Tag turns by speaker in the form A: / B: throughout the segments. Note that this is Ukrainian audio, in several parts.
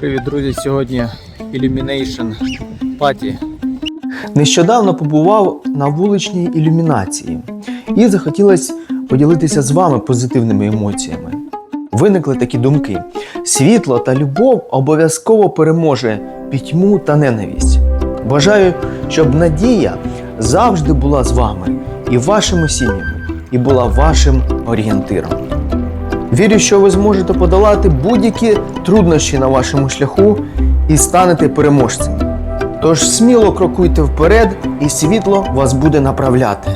A: Привіт, друзі! Сьогодні Illumination Party.
B: Нещодавно побував на вуличній ілюмінації і захотілося поділитися з вами позитивними емоціями. Виникли такі думки: світло та любов обов'язково переможе пітьму та ненависть. Бажаю, щоб надія завжди була з вами і вашими сім'ями, і була вашим орієнтиром. Вірю, що ви зможете подолати будь-які труднощі на вашому шляху і станете переможцем. Тож сміло крокуйте вперед, і світло вас буде направляти.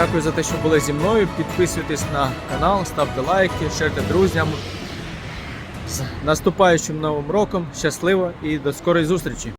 A: Дякую за те, що були зі мною. Підписуйтесь на канал, ставте лайки, шерте друзям. З наступаючим новим роком. Щасливо і до скорої зустрічі!